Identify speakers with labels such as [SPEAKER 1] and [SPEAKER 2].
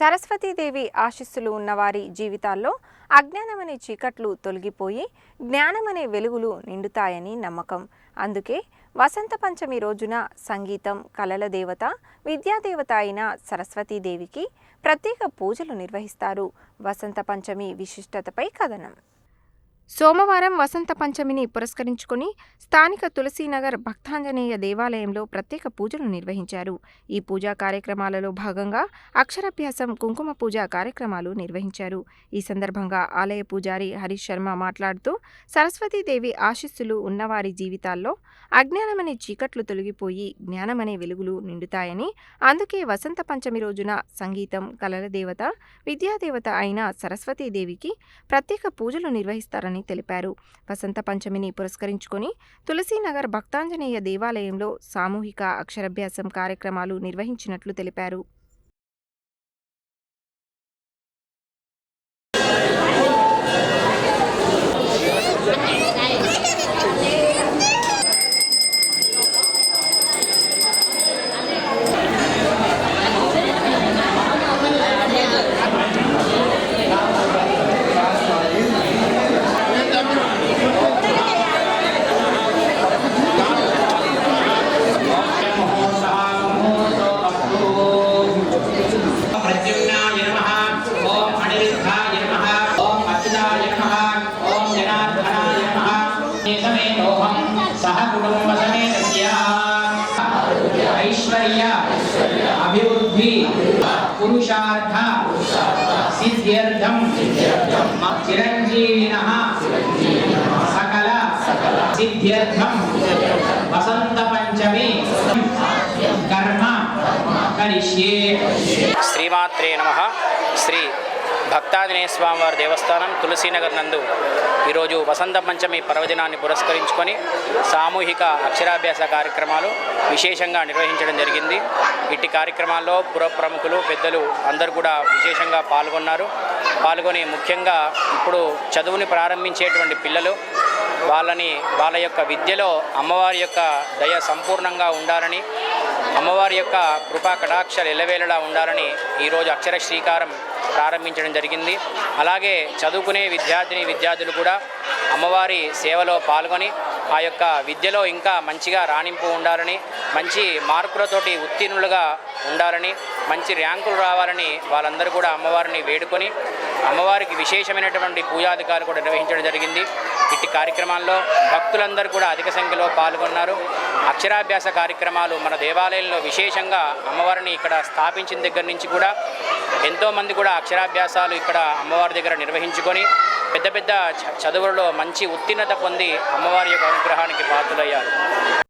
[SPEAKER 1] సరస్వతీదేవి ఆశీస్సులు ఉన్నవారి జీవితాల్లో అజ్ఞానమనే చీకట్లు తొలగిపోయి జ్ఞానమనే వెలుగులు నిండుతాయని నమ్మకం. అందుకే వసంత పంచమి రోజున సంగీతం కళల దేవత విద్యాదేవత అయిన సరస్వతీదేవికి ప్రత్యేక పూజలు నిర్వహిస్తారు. వసంత పంచమి విశిష్టతపై కథనం. సోమవారం వసంత పంచమిని పురస్కరించుకుని స్థానిక తులసీనగర్ భక్తాంజనేయ దేవాలయంలో ప్రత్యేక పూజలు నిర్వహించారు. ఈ పూజా కార్యక్రమాలలో భాగంగా అక్షరాభ్యాసం కుంకుమ పూజ కార్యక్రమాలు నిర్వహించారు. ఈ సందర్భంగా ఆలయ పూజారి హరీష్ శర్మ మాట్లాడుతూ సరస్వతీదేవి ఆశీస్సులు ఉన్నవారి జీవితాల్లో అజ్ఞానమనే చీకట్లు తొలగిపోయి జ్ఞానమనే వెలుగులు నిండుతాయని అందుకే వసంత పంచమి రోజున సంగీతం కళల దేవత విద్యాదేవత అయిన సరస్వతీదేవికి ప్రత్యేక పూజలు నిర్వహిస్తారని తెలిపారు. వసంత పంచమిని పురస్కరించుకొని తులసీనగర్ భక్తాంజనేయ దేవాలయంలో సామూహిక అక్షరాభ్యాసం కార్యక్రమాలు నిర్వహించినట్లు తెలిపారు.
[SPEAKER 2] కుటుంబసమేతస్య ఐశ్వర్య అభివృద్ధి పురుషార్థ సిద్ధ్యర్థం చిరంజీవిన సకల సిద్ధ్యర్థం వసంత పంచమి కర్మ కరిష్యే
[SPEAKER 3] శ్రీమాత్రే నమ శ్రీ భక్తాంజనేయ స్వామివారి దేవస్థానం తులసీనగర్ నందు ఈరోజు వసంత పంచమి పర్వదినాన్ని పురస్కరించుకొని సామూహిక అక్షరాభ్యాస కార్యక్రమాలు విశేషంగా నిర్వహించడం జరిగింది. ఇట్టి కార్యక్రమాల్లో పుర ప్రముఖులు పెద్దలు అందరూ కూడా విశేషంగా పాల్గొన్నారు. పాల్గొని ముఖ్యంగా ఇప్పుడు చదువుని ప్రారంభించేటువంటి పిల్లలు వాళ్ళని వాళ్ళ యొక్క విద్యలో అమ్మవారి యొక్క దయ సంపూర్ణంగా ఉండాలని అమ్మవారి యొక్క కృపా కటాక్షాలు ఎల్లవేళలా ఉండాలని ఈరోజు అక్షర శ్రీకారం ప్రారంభించడం జరిగింది. అలాగే చదువుకునే విద్యార్థిని విద్యార్థులు కూడా అమ్మవారి సేవలో పాల్గొని ఆ యొక్క విద్యలో ఇంకా మంచిగా రాణింపు ఉండాలని మంచి మార్కులతోటి ఉత్తీర్ణులుగా ఉండాలని మంచి ర్యాంకులు రావాలని వాళ్ళందరూ కూడా అమ్మవారిని వేడుకొని అమ్మవారికి విశేషమైనటువంటి పూజాధికారులు కూడా నిర్వహించడం జరిగింది. ఇట్టి కార్యక్రమాల్లో భక్తులందరూ కూడా అధిక సంఖ్యలో పాల్గొన్నారు. అక్షరాభ్యాస కార్యక్రమాలు మన దేవాలయంలో విశేషంగా అమ్మవారిని ఇక్కడ స్థాపించిన దగ్గర నుంచి కూడా ఎంతోమంది కూడా అక్షరాభ్యాసాలు ఇక్కడ అమ్మవారి దగ్గర నిర్వహించుకొని పెద్ద పెద్ద చ- చదువులలో మంచి ఉత్తీర్ణత పొంది అమ్మవారి యొక్క అనుగ్రహానికి పాత్రులయ్యారు.